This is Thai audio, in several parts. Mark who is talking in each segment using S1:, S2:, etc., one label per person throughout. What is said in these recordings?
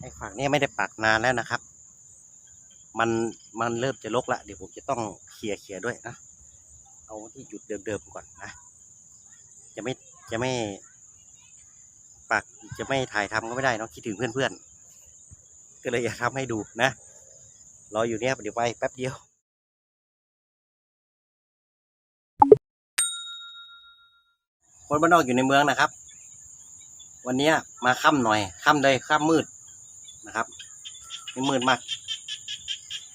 S1: ไอ้ฝักนี้ไม่ได้ปักนานแล้วนะครับ มันมันเริ่มจะลกละ เดี๋ยวผมจะต้องเคลียร์เคลียร์ด้วยนะ เอาที่จุดเดิมๆก่อนนะ จะไม่จะไม่ปักจะไม่ถ่ายทำก็ไม่ได้เนอะคิดถึงเพื่อนๆ ก็เลยอยากทำให้ดูนะ รออยู่เนี้ยเดี๋ยวไปแป๊บเดียวคนบ้านนอกอยู่ในเมืองนะครับ วันนี้มาค่ำหน่อยค่ำเลยค่ำมืด นะครับไม่มืดมาก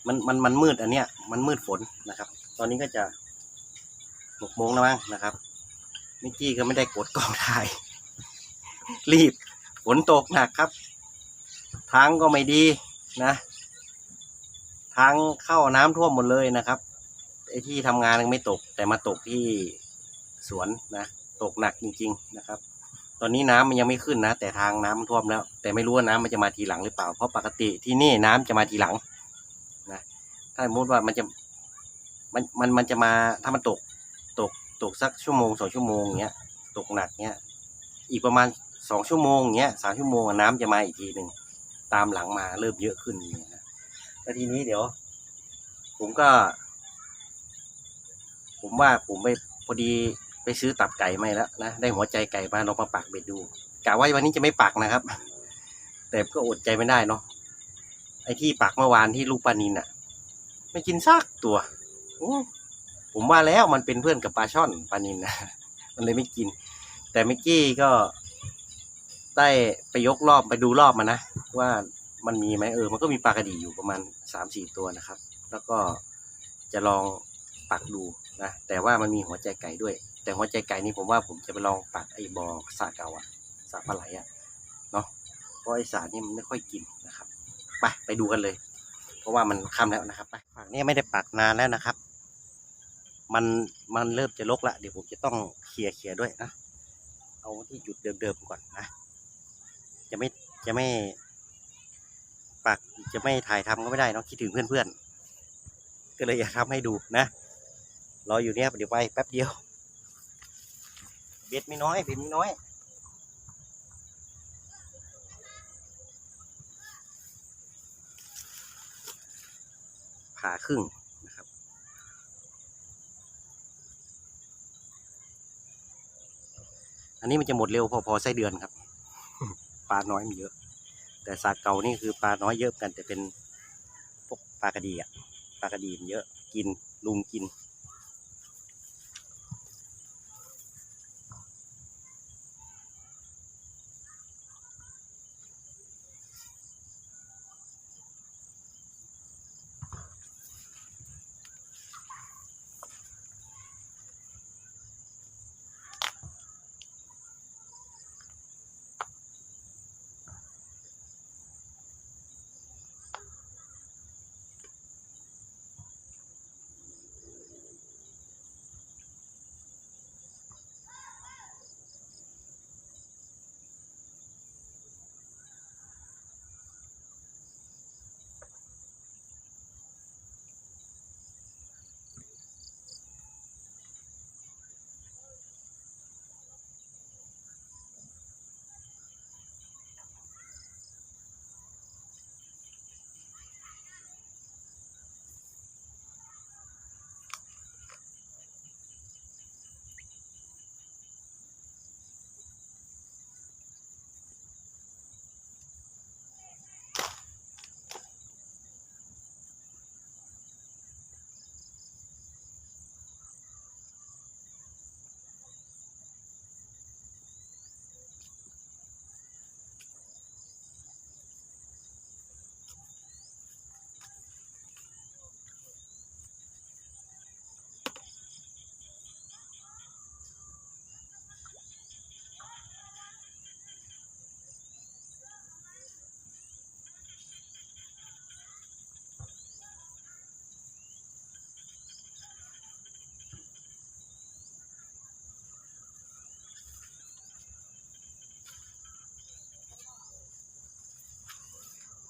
S1: มันมันมันมืดอันเนี้ย มันมืดฝนนะครับ ตอนนี้ก็จะหกโมงแล้วมั้งนะครับมิกกี้ก็ไม่ได้กดกล้องถ่าย รีบฝนตกหนักครับ ทางก็ไม่ดีนะ ทางเข้าน้ำท่วมหมดเลยนะครับไอ้ที่ทำงานยังไม่ตก แต่มาตกที่สวนนะ ตกหนักจริง ๆ นะครับ ตอนนี้น้ำมันยังไม่ขึ้นนะ แต่ทางน้ำมันท่วมแล้ว แต่ไม่รู้ว่าน้ำมันจะมาทีหลังหรือเปล่า เพราะปกติที่นี่น้ำจะมาทีหลังนะถ้าสมมติว่ามันจะมันมันมันจะมาถ้ามันตกตกตกสักชั่วโมงสองชั่วโมงเงี้ยตกหนักเงี้ยอีกประมาณสองชั่วโมงเงี้ยสามชั่วโมงน้ำจะมาอีกทีหนึ่งตามหลังมาเริ่มเยอะขึ้นนะแล้วทีนี้เดี๋ยว ผมก็ ผมว่าผมไปพอดี ไปซื้อตับไก่ไมาแล้วนะได้หัวใจไก่มาลองมาปักเบ็ดดูกะว่าวันนี้จะไม่ปักนะครับ แต่ก็อดใจไม่ได้เนาะไอ้ที่ปักเมื่อวานที่ลูกปลานินอะ ไม่กินซากตัวโอ้ผมว่าแล้วมันเป็นเพื่อนกับปลาช่อนปลานินนะมันเลยไม่กิน แต่เมื่อกี้ก็ได้ไปยกรอบไปดูรอบมานะว่ามันมีไหมเออ มันก็มีปลากระดีอยู่ประมาณสามสี่ตัวนะครับ แล้วก็จะลองปักดูนะ แต่ว่ามันมีหัวใจไก่ด้วย แต่หัวใจไก่นี่ผมว่าผมจะไปลองปักไอ้บอสาเก่าอะสาปลาไหลอะเนาะเพราะไอ้สานี่มันไม่ค่อยกินนะครับไปไปดูกันเลย เพราะว่ามันค่ำแล้วนะครับไปปักนี่ไม่ได้ปักนานแล้วนะครับ มันมันเริ่มจะลกละเดี๋ยวผมจะต้องเคลียร์เคลียร์ด้วยนะเอาที่จุดเดิมๆก่อนนะจะไม่จะไม่ปักจะไม่ถ่ายทำก็ไม่ได้เนอะคิดถึงเพื่อนๆก็เลยอยากทำให้ดูนะรออยู่เนี้ยเดี๋ยวไปแป๊บเดียว เบ็ดไม่น้อยเบ็ดไม่น้อยผ่าครึ่งนะครับอันนี้มันจะหมดเร็วพอพอไส้เดือนครับปลาน้อยมีเยอะ แต่สากเก่านี่คือปลาน้อยเยอะกัน แต่เป็นพวกปลากระดีอะปลากระดีมันเยอะกินลุงกิน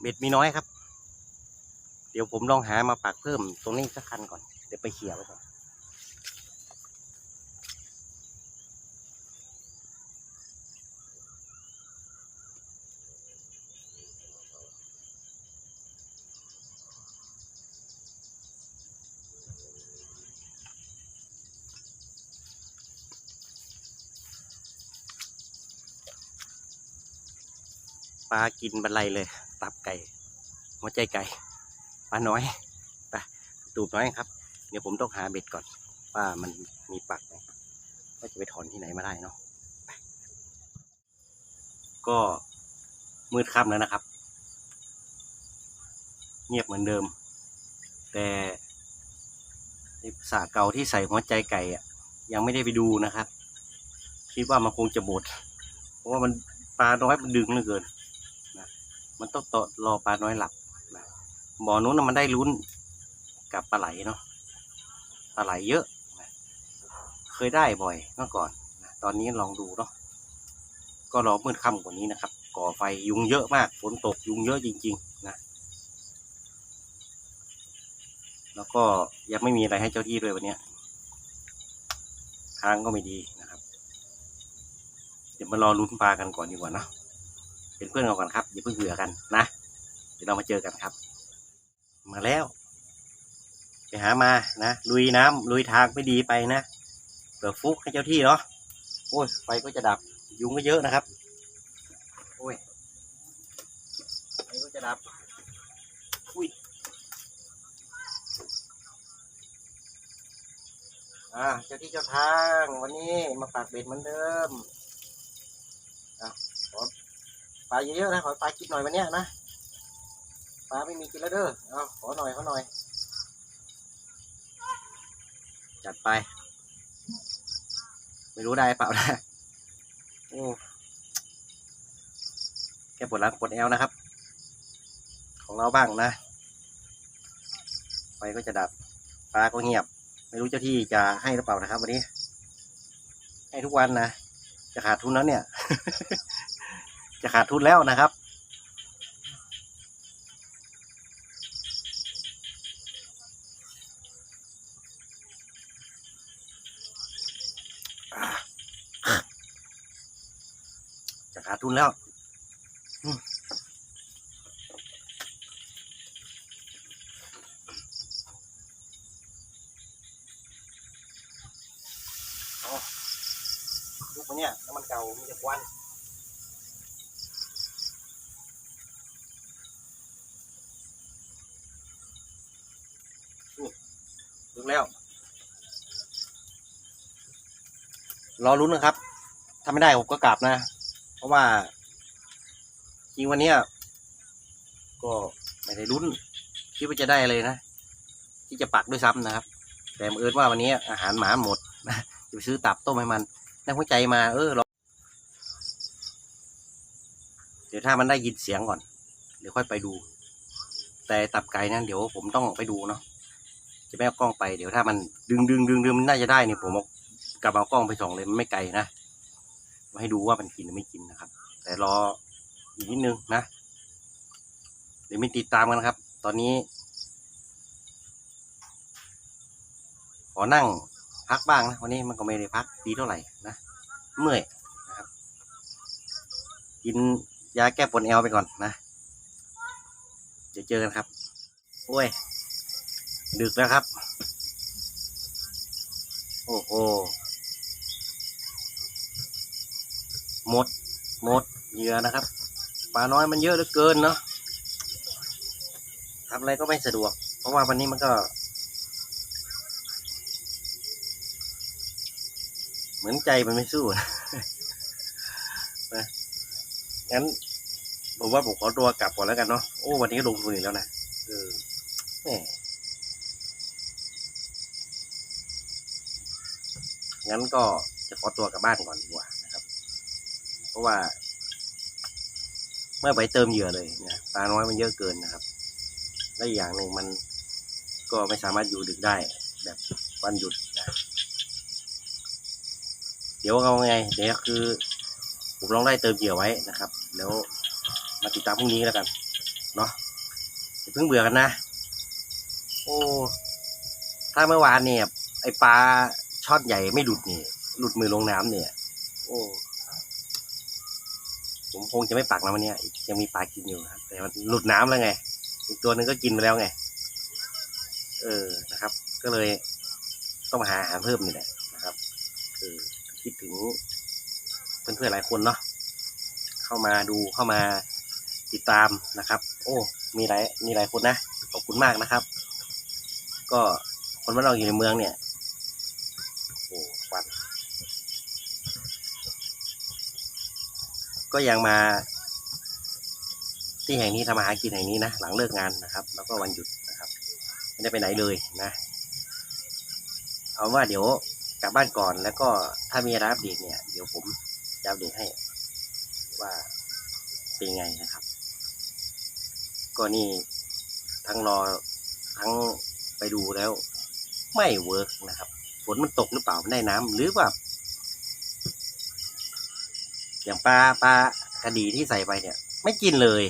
S1: เบ็ดมีน้อยครับ เดี๋ยวผมลองหามาปักเพิ่มตรงนี้สักคันก่อน เดี๋ยวไปเขี่ยไว้ก่อนปลากินบันไลเลย ตับไก่หัวใจไก่ปลาน้อยไปตูบน้อยครับ เดี๋ยวผมต้องหาเบ็ดก่อน ว่ามันมีปักไหมว่าจะไปถอนที่ไหนมาได้เนาะก็มืดค่ำแล้วนะครับ เงียบเหมือนเดิม แต่สาเก่าที่ใส่หัวใจไก่อะยังไม่ได้ไปดูนะครับ คิดว่ามันคงจะหมดเพราะว่ามันปลาน้อยมันดึงเหลือเกิน มันต้องต่อรอปลาน้อยหลับนะบ่อนู้นนะมันได้ลุ้นกับปลาไหลเนาะปลาไหลเยอะนะเคยได้บ่อยเมื่อก่อนนะตอนนี้ลองดูเนาะก็รอมืดค่ำกว่านี้นะครับ ก่อไฟยุงเยอะมากฝนตกยุงเยอะจริง ๆ นะ แล้วก็ยังไม่มีอะไรให้เจ้าที่ด้วยวันนี้ทางก็ไม่ดีนะครับ เดี๋ยวมารอลุ้นปลากันก่อนดีกว่านะ เป็นเพื่อนกันก่อนครับอย่าเพิ่งเบื่อกันนะเดี๋ยวเรามาเจอกันครับ มาแล้ว ไปหามานะลุยน้ำลุยทางไม่ดีไปนะเปิดฟุกให้เจ้าที่เนาะโอ้ยไฟก็จะดับยุงก็เยอะนะครับ โอ้ยไฟก็จะดับอุ้ยอ่าเจ้าที่เจ้าทางวันนี้มาปากเบ็ดเหมือนเดิมอะขอป ลาเยอะๆนะขอปลากินหน่อยวันเนี้ยนะปลาไม่มีกินแล้วเด้อเอาขอหน่อยขอหน่อย จัดไป ไม่รู้ได้เปล่านะโอ้แค่ปวดหลังปวดแอวนะครับ ของเราบ้างนะไฟก็จะดับปลาก็เงียบ ไม่รู้เจ้าที่จะให้หรือเปล่านะครับ วันนี้ ให้ทุกวันนะจะขาดทุนแล้วเนี่ย ขาดทุนแล้วนะครับ จะขาดทุนแล้วลูกมันเนี่ยน้ำมันเก่ามีแต่ควันลุกแล้ว รอรุ้นนะครับถ้าไม่ได้ผมก็กลับนะ เพราะว่า จริงวันเนี้ยก็ไม่ได้ลุ้นคิดว่าจะได้เลยนะ ที่จะปักด้วยซ้ำนะครับ แต่เอิญว่าวันนี้อาหารหมาหมดนะจะไปซื้อตับต้มให้มันได้หัวใจมาเออรอเดี๋ยวถ้ามันได้ยินเสียงก่อน เดี๋ยวค่อยไปดู แต่ตับไก่นั้นเดี๋ยวผมต้องไปดูเนาะจะไม่เอากล้องไปเดี๋ยวถ้ามันดึงดึงดึงดึงมันน่าจะได้เนี่ยผมเอา กลับเอากล้องไปส่องเลยมันไม่ไกลนะมาให้ดูว่ามันกินหรือไม่กินนะครับ แต่รออีกนิดนึงนะเดี๋ยวมีติดตามกันนะครับ ตอนนี้ ขอนั่งพักบ้างนะวันนี้มันก็ไม่ได้พักดีเท่าไหร่นะเมื่อยนะครับ กินยาแก้ปวดแอวไปก่อนนะเดี๋ยวเจอกันครับโอ้ย ดึกแล้วครับ โอ้โห หมด หมดเหยื่อนะครับปลาน้อยมันเยอะเหลือเกินเนาะทำอะไรก็ไม่สะดวก เพราะว่าวันนี้มันก็ เหมือนใจมันไม่สู้นะนะงั้นผมว่าผมขอตัวกลับก่อนแล้วกันเนาะโอ้วันนี้ลงทุนอีกแล้วนะเออแหมงั้นก็จะขอตัวกลับบ้านก่อนดีกว่านะ รับเพราะว่าเมื่อไปเติมเหยื่อเลยนะปลาน้อยมันเยอะเกินนะครับ และอีกอย่างหนึ่งมันก็ไม่สามารถอยู่ดึกได้แบบวันหยุดนะเดี๋ยวเอาไงเดี๋ยวคือผมลองได้เติมเหยื่อไว้นะครับ แล้วมาติดตามพรุ่งนี้แล้วกันเนาะอย่าเพิ่งเบื่อกันนะ โอ้ถ้าเมื่อวานเนี่ยไอปลาช่อนใหญ่ไม่หลุดนี่หลุดมือลงน้ำเนี่ย โอ้ ผมคงจะไม่ปักนะวันเนี้ยยังมีปลากินอยู่ครับ แต่มันหลุดน้ำแล้วไง อีกตัวหนึ่งก็กินไปแล้วไง เออนะครับ ก็เลยต้องมาหาอาหารเพิ่มนี่แหละนะครับคือคิดถึงเพื่อนๆหลายคนเนาะเข้ามาดูเข้ามาติดตามนะครับ โอ้ มีหลายมีหลายคนนะขอบคุณมากนะครับ ก็คนบ้านเราอยู่ในเมืองเนี่ย โอ้ควัน ก็ยังมา ที่แห่งนี้ทำอาหารกินแห่งนี้นะหลังเลิกงานนะครับ แล้วก็วันหยุดนะครับ ไม่ได้ไปไหนเลยนะ เอาว่าเดี๋ยวกลับบ้านก่อนแล้วก็ถ้ามีอะไรอัปเดตเนี่ย เดี๋ยวผมจะอัปเดตให้ ว่าเป็นยังไงนะครับ ก็นี่ทั้งรอทั้งไปดูแล้ว ไม่เวิร์กนะครับฝนมันตกหรือเปล่าไม่ได้น้ำหรือว่า อย่างปลาปลากระดีที่ใส่ไปเนี่ย ไม่กินเลย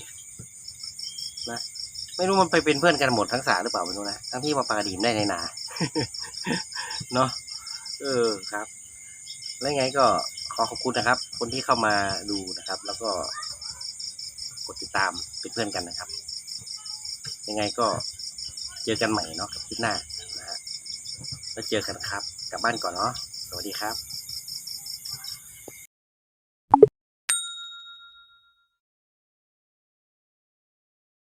S1: นะไม่รู้มันไปเป็นเพื่อนกันหมดทั้งสาหรือเปล่าไม่รู้นะทั้งที่มาปลากระดีมได้ในนาเนาะเออครับ แล้วไงก็ขอขอบคุณนะครับ คนที่เข้ามาดูนะครับ แล้วก็กดติดตามเป็นเพื่อนกันนะครับ ยังไงก็เจอกันใหม่เนาะกับคลิปหน้านะฮะแล้วเจอกันครับ กลับบ้านก่อนเนาะสวัสดีครับ